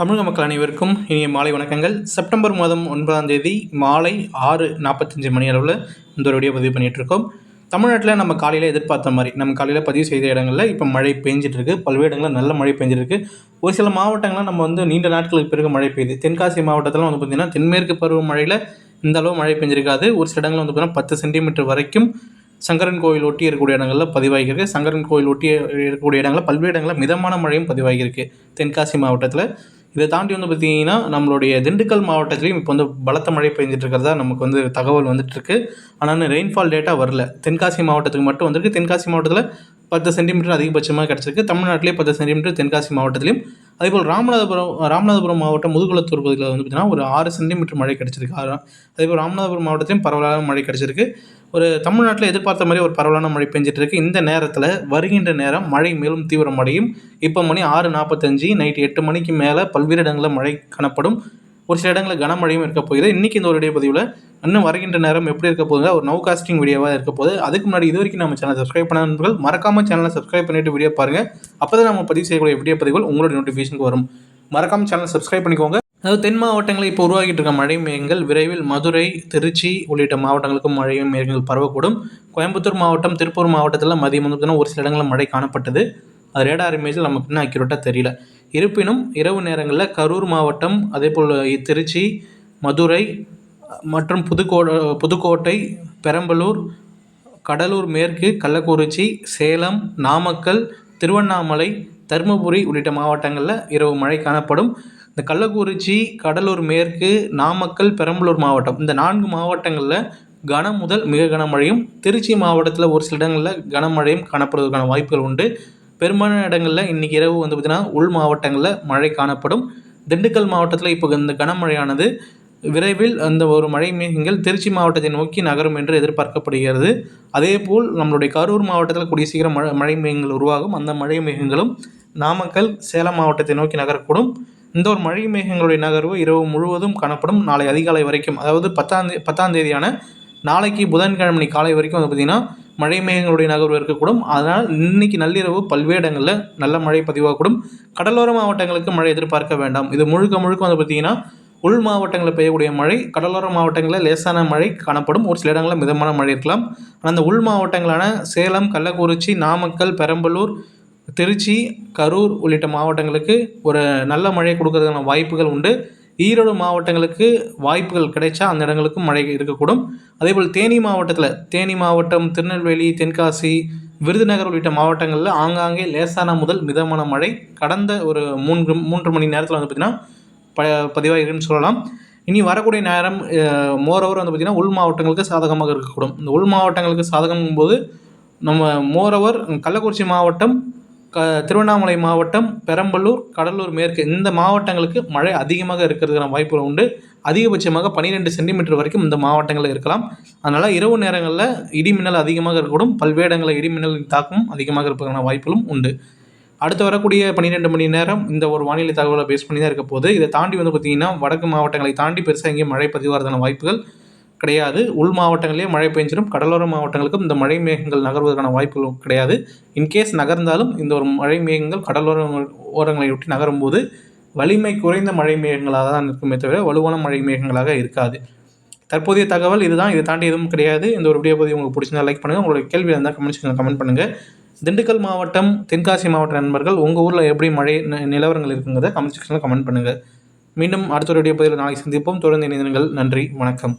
தமிழக மக்கள் அனைவருக்கும் இனிய மாலை வணக்கங்கள். செப்டம்பர் மாதம் ஒன்பதாம் தேதி மாலை ஆறு நாற்பத்தஞ்சு மணி அளவில் இந்த ஒரு வீடியோ பதிவு பண்ணிகிட்ருக்கோம் தமிழ்நாட்டில் நம்ம காலையில் எதிர்பார்த்த மாதிரி நம்ம காலையில் பதிவு செய்த இடங்களில் இப்போ மழை பெஞ்சிட்ருக்கு பல்வேறு இடங்களில் நல்ல மழை பெஞ்சிருக்கு ஒரு சில மாவட்டங்களில் நம்ம வந்து நீண்ட நாட்களுக்கு பிறகு மழை பெய்யுது. தென்காசி மாவட்டத்தில் வந்து பார்த்திங்கன்னா தென்மேற்கு பருவமழையில் இந்த அளவு மழை பெஞ்சிருக்காது. ஒரு சில இடங்களில் வந்து பார்த்திங்கன்னா பத்து சென்டிமீட்டர் வரைக்கும் சங்கரன் கோவில் ஒட்டி இருக்கக்கூடிய இடங்களில் பதிவாகியிருக்கு. சங்கரன் கோவில் ஒட்டி இருக்கக்கூடிய இடங்களில் பல்வேறு இடங்களில் மிதமான மழையும் பதிவாகியிருக்கு தென்காசி மாவட்டத்தில். இதை தாண்டி வந்து பார்த்திங்கன்னா நம்மளுடைய திண்டுக்கல் மாவட்டத்துலேயும் இப்போ வந்து பலத்த மழை பெஞ்சிட்டு இருக்கிறதா நமக்கு வந்து தகவல் வந்துட்டுருக்கு. ஆனால் ரெயின்ஃபால் டேட்டா வரல. தென்காசி மாவட்டத்துக்கு மட்டும் வந்திருக்கு. தென்காசி மாவட்டத்தில் பத்து சென்டிமீட்டர் அதிகபட்சமாக கிடச்சிருக்கு. தமிழ்நாட்டிலே பத்து சென்டிமீட்டர் தென்காசி மாவட்டத்திலையும் அதேபோல் ராமநாதபுரம் ராமநாதபுரம் மாவட்டம் முதுகுளத்தூர் பகுதியில் வந்து பார்த்திங்கன்னா ஒரு ஆறு சென்டிமீட்டர் மழை கிடச்சிருக்கு. அதேபோல் ராமநாதபுரம் மாவட்டத்திலையும் பரவலான மழை கிடச்சிருக்கு. ஒரு தமிழ்நாட்டில் எதிர்பார்த்த மாதிரி ஒரு பரவலான மழை பெஞ்சிட்டு இருக்கு இந்த நேரத்தில் வருகின்ற நேரம் மழை மேலும் தீவிரமடையும். இப்போ மணி ஆறு நாற்பத்தஞ்சு நைட்டு எட்டு மணிக்கு மேலே பல்வேறு இடங்களில் மழை காணப்படும். ஒரு சில இடங்களில் கனமழையும் இருக்க போகிறது இன்றைக்கி இந்த ஒரு வீடியோ பதிவில் இன்னும் வருகின்ற நேரம் எப்படி இருக்க போகுதுங்க? ஒரு நோ காஸ்டிங் வீடியோவாக இருக்க போகுது. அதுக்கு முன்னாடி இது வரைக்கும் நம்ம சேனல் சப்ஸ்கிரைப் பண்ண மறக்காமல் சேனலை சப்ஸ்கிரைப் பண்ணிட்டு வீடியோ பாருங்கள் அப்போ தான் நம்ம பதிவு செய்யக்கூடிய வீடியோ பதிவுகள் உங்களோட நோட்டிஃபிகேஷனுக்கு வரும். மறக்காமல் சேனலை சப்ஸ்கிரைப் பண்ணிக்கோங்க. அதாவது தென் மாவட்டங்களில் இப்போ உருவாகிட்டு இருக்க மழை மேகங்கள் விரைவில் மதுரை திருச்சி உள்ளிட்ட மாவட்டங்களுக்கும் மழை மேகங்கள் பரவக்கூடும். கோயம்புத்தூர் மாவட்டம் திருப்பூர் மாவட்டத்தில் மதியம் வந்து ஒரு சில இடங்களில் மழை காணப்பட்டது. அது ரேடார் இமேஜில் நமக்கு இன்னும் அக்யூரேட்டாக தெரியல. இருப்பினும் இரவு நேரங்களில் கரூர் மாவட்டம் அதே போல் திருச்சி மதுரை மற்றும் புதுக்கோ புதுக்கோட்டை பெரம்பலூர் கடலூர் மேற்கு கள்ளக்குறிச்சி சேலம் நாமக்கல் திருவண்ணாமலை தருமபுரி உள்ளிட்ட மாவட்டங்களில் இரவு மழை காணப்படும். இந்த கள்ளக்குறிச்சி கடலூர் மேற்கு நாமக்கல் பெரம்பலூர் மாவட்டம் இந்த நான்கு மாவட்டங்களில் கன முதல் மிக கனமழையும் திருச்சி மாவட்டத்தில் ஒரு சில இடங்களில் கனமழையும் காணப்படுவதற்கான வாய்ப்புகள் உண்டு. பெரும்பாலான இடங்களில் இன்றைக்கி இரவு வந்து பார்த்திங்கன்னா உள் மாவட்டங்களில் மழை காணப்படும். திண்டுக்கல் மாவட்டத்தில் இப்போ இந்த கனமழையானது விரைவில் அந்த ஒரு மழை மேகங்கள் திருச்சி மாவட்டத்தை நோக்கி நகரும் என்று எதிர்பார்க்கப்படுகிறது. அதேபோல் நம்மளுடைய கரூர் மாவட்டத்தில் கூடிய சீக்கிரம் மழை மழை மேகங்கள் உருவாகும். அந்த மழை மேகங்களும் நாமக்கல் சேலம் மாவட்டத்தை நோக்கி நகரக்கூடும். இந்த ஒரு மழை மேகங்களுடைய நகர்வு இரவு முழுவதும் காணப்படும். நாளை அதிகாலை வரைக்கும் அதாவது பத்தாம் தே பத்தாம் தேதியான நாளைக்கு புதன்கிழமை காலை வரைக்கும் வந்து பார்த்திங்கன்னா மழை மேகங்களுடைய நகர்வு இருக்கக்கூடும். அதனால் இன்னைக்கு நள்ளிரவு பல்வேறு இடங்களில் நல்ல மழை பதிவாகக்கூடும். கடலோர மாவட்டங்களுக்கு மழை எதிர்பார்க்க வேண்டாம். இது முழுக்க முழுக்க வந்து பார்த்திங்கன்னா உள் மாவட்டங்களில் பெய்யக்கூடிய மழை கடலோர மாவட்டங்களில் லேசான மழை காணப்படும். ஒரு சில இடங்களில் மிதமான மழை இருக்கலாம். ஆனால் அந்த உள் மாவட்டங்களான சேலம் கள்ளக்குறிச்சி நாமக்கல் பெரம்பலூர் திருச்சி கரூர் உள்ளிட்ட மாவட்டங்களுக்கு ஒரு நல்ல மழை கொடுக்கறதுக்கான வாய்ப்புகள் உண்டு. ஈரோடு மாவட்டங்களுக்கு வாய்ப்புகள் கிடைச்சா அந்த இடங்களுக்கும் மழை இருக்கக்கூடும். அதேபோல் தேனி மாவட்டத்தில் தேனி மாவட்டம் திருநெல்வேலி தென்காசி விருதுநகர் உள்ளிட்ட மாவட்டங்களில் ஆங்காங்கே லேசான முதல் மிதமான மழை. கடந்த ஒரு மூன்று மூன்று மணி நேரத்தில் வந்து பார்த்திங்கன்னா ப பதிவாகிருக்குன்னு சொல்லலாம். இனி வரக்கூடிய நேரம் மோரோவர் வந்து பார்த்திங்கன்னா உள் மாவட்டங்களுக்கு சாதகமாக இருக்கக்கூடும். இந்த உள் மாவட்டங்களுக்கு சாதகம் போது நம்ம மோரோவர் கள்ளக்குறிச்சி மாவட்டம் க திருவண்ணாமலை மாவட்டம் பெரம்பலூர் கடலூர் மேற்கு இந்த மாவட்டங்களுக்கு மழை அதிகமாக இருக்கிறதுக்கான வாய்ப்புகள் உண்டு. அதிகபட்சமாக பன்னிரெண்டு சென்டிமீட்டர் வரைக்கும் இந்த மாவட்டங்களில் இருக்கலாம். அதனால் இரவு நேரங்களில் இடிமின்னல் அதிகமாக இருக்கக்கூடும். பல்வேறு இடங்களில் இடிமின்னலின் தாக்கம் அதிகமாக இருப்பதற்கான வாய்ப்புகளும் உண்டு. அடுத்து வரக்கூடிய பன்னிரெண்டு மணி நேரம் இந்த ஒரு வானிலை தகவலை பேஸ் பண்ணி தான் இருக்க போது இதை தாண்டி வந்து பார்த்திங்கன்னா வடக்கு மாவட்டங்களை தாண்டி பெருசாக எங்கேயும் மழை பதிவாகிறதான வாய்ப்புகள் கிடையாது. உள் மாவட்டங்களிலே மழை பெஞ்சிடும் கடலோர மாவட்டங்களுக்கும் இந்த மழை மேகங்கள் நகர்வதற்கான வாய்ப்புகளும் கிடையாது. இன்கேஸ் நகர்ந்தாலும் இந்த ஒரு மழை மேகங்கள் கடலோர ஓரங்களை ஒட்டி நகரும்போது வலிமை குறைந்த மழை மேகங்களாக தான் இருக்குமே தவிர வலுவான மழை மேகங்களாக இருக்காது. தற்போதைய தகவல் இதுதான். இதை தாண்டி எதுவும் கிடையாது. இந்த ஒரு வீடியோ பற்றி உங்களுக்கு பிடிச்சிருந்தா லைக் பண்ணுங்கள் உங்களுடைய கேள்வி இருந்தால் கமெண்ட் செக்ஷனில் கமெண்ட் பண்ணுங்கள் திண்டுக்கல் மாவட்டம் தென்காசி மாவட்ட நண்பர்கள் உங்கள் ஊரில் எப்படி மழை நிலவரங்கள் இருக்குங்கிறத கமெண்ட் செக்ஷனில் கமெண்ட் பண்ணுங்கள் மீண்டும் அடுத்த ஒரு வீடியோ பதிவில் நாளைக்கு சந்திப்போம். தொடர்ந்து இணைந்திருங்கள். நன்றி. வணக்கம்.